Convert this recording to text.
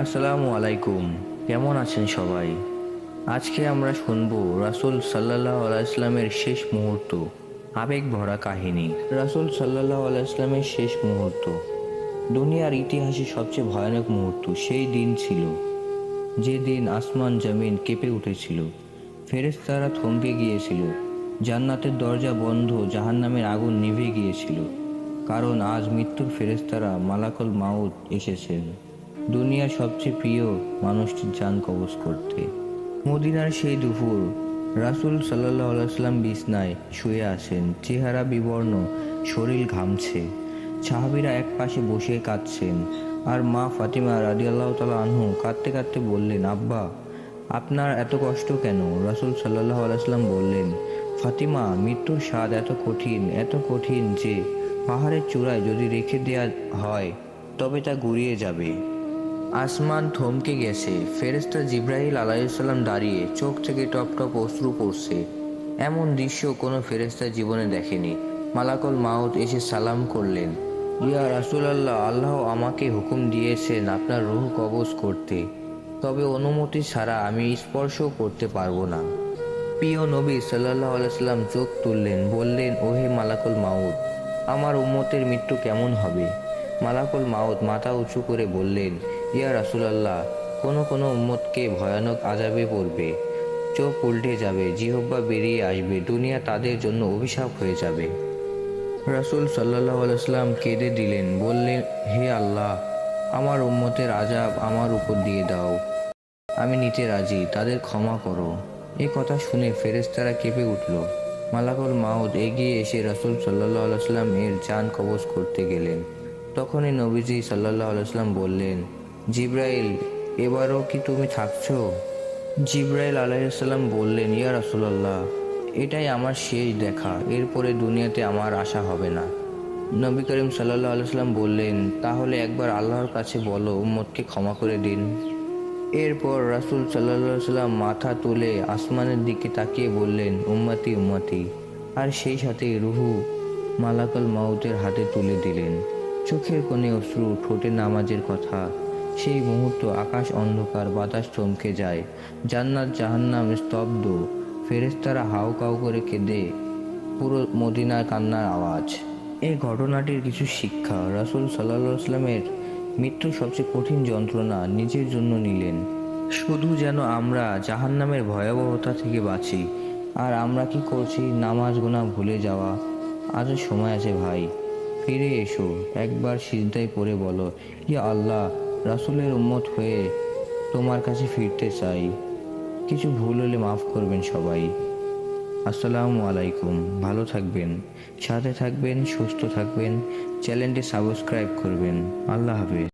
আসসালামু আলাইকুম। কেমন আছেন সবাই? আজকে আমরা শুনব রাসূল সাল্লাহ আলাইসলামের শেষ মুহূর্ত, আবেগ ভরা কাহিনী। রাসূল সাল্লাহ আলাইসলামের শেষ মুহূর্ত, দুনিয়ার ইতিহাসে সবচেয়ে ভয়ানক মুহূর্ত সেই দিন ছিল। যে দিন আসমান জমিন কেঁপে উঠেছিল, ফেরেশতারা থমকে গিয়েছিল, জান্নাতের দরজা বন্ধ, জাহান্নামের আগুন নিভে গিয়েছিল, কারণ আজ মৃত্যুর ফেরেস্তারা মালাকল মাউত এসেছেন। দুনিয়ার সবচেয়ে প্রিয় মানুষটির যান কবজ করতে। মদিনার সেই দুপুর রাসূল আলাইসাল্লাম বিছনায় শুয়ে আছেন। চেহারা বিবর্ণ, শরীর ঘামছে। সাহাবিরা এক পাশে বসে কাঁদছেন। আর মা ফাতিমা রাদিয়াল্লাহ তালা আনহু কাঁদতে কাঁদতে বললেন, আব্বা, আপনার এত কষ্ট কেন? রাসূল সাল্লাহ আলাইসাল্লাম বললেন, ফাতিমা, মৃত্যুর স্বাদ এত কঠিন এত কঠিন যে পাহাড়ের চূড়ায় যদি রেখে দেয়া হয়, তবে তা গুড়িয়ে যাবে। আসমান থমকে গেছে। ফেরেস্তা জিব্রাহিল আলাইসাল্লাম দাঁড়িয়ে চোখ থেকে টপ টপ অশ্রু পড়ছে। এমন দৃশ্য কোনো ফেরেস্তা জীবনে দেখেনি। মালাকল মাউত এসে সালাম করলেন, ইয়া রাসুলাল্লাহ, আল্লাহ আমাকে হুকুম দিয়েছেন আপনার রুহ কবজ করতে। তবে অনুমতি ছাড়া আমি স্পর্শও করতে পারব না। প্রিয় নবী সাল্লাহ আলাইসাল্লাম চোখ তুললেন, বললেন, ওহে মালাকুল মাউত, আমার উম্মতের মৃত্যু কেমন হবে? মালাকুল মাউদ মাথা উঁচু করে বললেন ইয়া রাসুলাল্লাহ, কোনো কোনো উম্মতকে ভয়ানক আজাবে পড়বে। চোখ উল্টে যাবে জিহব্বা বেরিয়ে আসবে, দুনিয়া তাদের জন্য অভিশাপ হয়ে যাবে। রাসূল সাল্লাহ আলাইসাল্লাম কেঁদে দিলেন, বললেন, হে আল্লাহ, আমার উম্মতের আজাব আমার উপর দিয়ে দাও। আমি নিতে রাজি, তাদের ক্ষমা করো। এই কথা শুনে ফেরেশতারা কেঁপে উঠল। মালাকুল মাউদ এগিয়ে এসে রাসূল সাল্লাহ আলাইসাল্লাম এর যান কবজ করতে গেলেন। তখনই নবীজি সাল্লাহ আলাইসাল্লাম বললেন জিব্রাইল, এবারও কি তুমি থাকছো? জিব্রাইল আলাইসাল্লাম বললেন, ইয়া রাসূলুল্লাহ, এটাই আমার শেষ দেখা, এরপরে দুনিয়াতে আমার আশা হবে না। নবী করিম সাল্লাহ আলাইসাল্লাম বললেন, তাহলে একবার আল্লাহর কাছে বলো, উম্মতকে ক্ষমা করে দিন। এরপর রাসূল সাল্লাহ সাল্লাম মাথা তুলে আসমানের দিকে তাকিয়ে বললেন, উম্মতি উম্মতি। আর সেই সাথে রুহু মালাকাল মাউতের হাতে তুলে দিলেন। চোখের কোণে অশ্রু, ঠোঁটে নামাজের কথা। সেই মুহূর্ত আকাশ অন্ধকার, বাতাস চমকে যায়। জান্নাত জাহান্নাম স্তব্ধ। ফেরেশতারা হাউ কাউ করে কেঁদে পুরো মদিনার কান্নার আওয়াজ। এই ঘটনাটির কিছু শিক্ষা। রাসূল সাল্লাহ সাল্লামের মৃত্যু সবচেয়ে কঠিন যন্ত্রণা নিজের জন্য নিলেন। শুধু যেন আমরা জাহান্নামের ভয়াবহতা থেকে বাঁচি, আর আমরা কি করছি? নামাজ গোনা ভুলে যাওয়া। আজও সময় আছে ভাই। ফিরে এসো। একবার সিজদায় পড়ে বলো, ইয়া আল্লাহ রাসূলের উম্মত হয়ে তোমার কাছে ফিরতে চাই। কিছু ভুল হলে মাফ করবেন সবাই। আসসালামু আলাইকুম। ভালো থাকবেন, সাথে থাকবেন, সুস্থ থাকবেন। চ্যানেলটি সাবস্ক্রাইব করবেন। আল্লাহ হাফেজ।